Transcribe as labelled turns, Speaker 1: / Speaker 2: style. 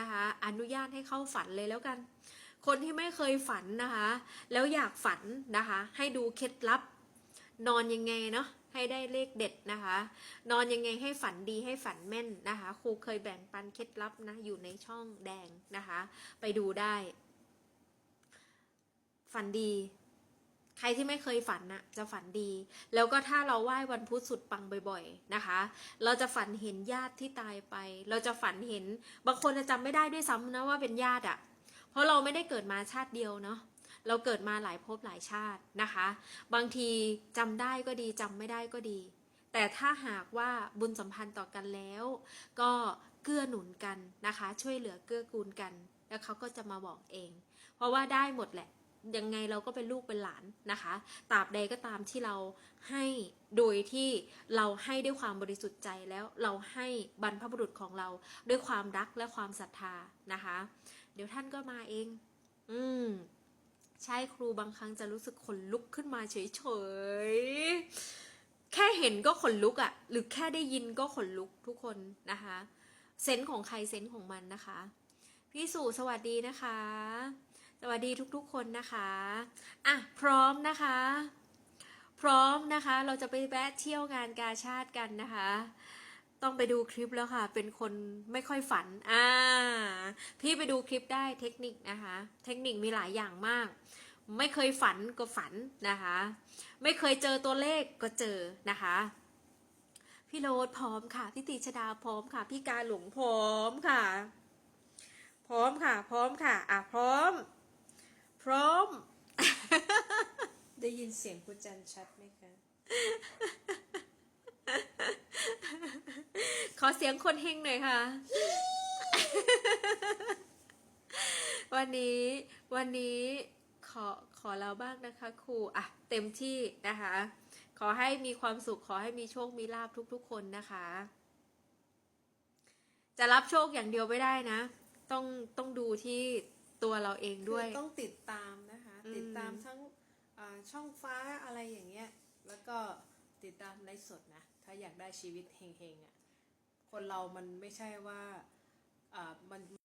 Speaker 1: นะคะอนุญาตให้เข้าฝันเลยแล้วกัน คนที่ไม่เคยฝันนะคะ แล้วอยากฝันนะคะ ให้ดูเคล็ดลับ นอนยังไงเนาะให้ได้เลขเด็ดนะคะ นอนยังไงให้ฝันดีให้ฝันแม่นนะคะ ครูเคยแบ่งปันเคล็ดลับนะอยู่ในช่องแดงนะคะ ไปดูได้ ฝันดี ครที่ไม่เคยฝันน่ะจะฝันดี แล้วก็ถ้าเราไหว้วันพุธสุดปังบ่อยๆนะคะ เราจะฝันเห็นญาติที่ตายไป เราจะฝันเห็นบางคนจะจำไม่ได้ด้วยซ้ำนะว่าเป็นญาติอะ่ะ เพราะเราไม่ได้เกิดมาชาติเดียวเนาะเราเกิดมาหลายภพหลายชาตินะคะ บางทีจำได้ก็ดีจำไม่ได้ก็ดี แต่ถ้าหากว่าบุญสัมพันธ์ต่อกันแล้ว ก็เกื้อหนุนกันนะคะ ช่วยเหลือเกื้อกูลกัน แล้วเขาก็จะมาบอกเอง เพราะว่าได้หมดแหละ ยังไงเราก็เป็นลูกเป็นหลานนะคะตราบใดก็ตามที่เราให้โดยที่เราให้ด้วยความบริสุทธิ์ใจแล้วเราให้บรรพบุรุษของเราด้วยความรักและความศรัทธานะคะ เดี๋ยวท่านก็มาเอง อืมใช่ครูบางครั้งจะรู้สึกขนลุกขึ้นมาเฉยๆ แค่เห็นก็ขนลุกอะ่ะ หรือแค่ได้ยินก็ขนลุกทุกคนนะคะ เซนส์ของใครเซนส์ของมันนะคะ พี่สุสวัสดีนะคะ สวัสดีทุกๆคนนะคะอะพร้อมนะคะ พร้อมนะคะ เราจะไปแวะเที่ยวงานกาชาติกันนะคะ ต้องไปดูคลิปแล้วค่ะ เป็นคนไม่ค่อยฝันอ่าพี่ไปดูคลิปได้เทคนิคนะคะ เทคนิคมีหลายอย่างมากไม่เคยฝันก็ฝันนะคะ ไม่เคยเจอตัวเลขก็เจอนะคะ พี่โรดพร้อมค่ะ พี่ติชดาพร้อมค่ะ พี่กาหลงพร้อมค่ะ พร้อมค่ะ พร้อมค่ะ อะพร้อม พร้อม
Speaker 2: ได้ยิน เสียงคุณจันชัดไหมคะ
Speaker 1: ขอเสียงคนเฮงหน่อยค่ะ วันนี้วันนี้ขอขอเราบ้างนะคะครูอะเต็มที่นะคะ ขอให้มีความสุขขอให้มีโชคมีลาบทุก ๆ คนนะคะ จะรับโชคอย่างเดียวไม่ได้นะ ต้องต้องดูที่ตัวเราเองด้วย
Speaker 2: คือต้องติดตามนะคะ
Speaker 1: อืม
Speaker 2: ติดตามทั้งอ่า ช่องฟ้าอะไรอย่างเงี้ย แล้วก็ติดตามไลฟ์สดนะ ถ้าอยากได้ชีวิตเฮงๆอะ คนเรามันไม่ใช่ว่า อ่า มัน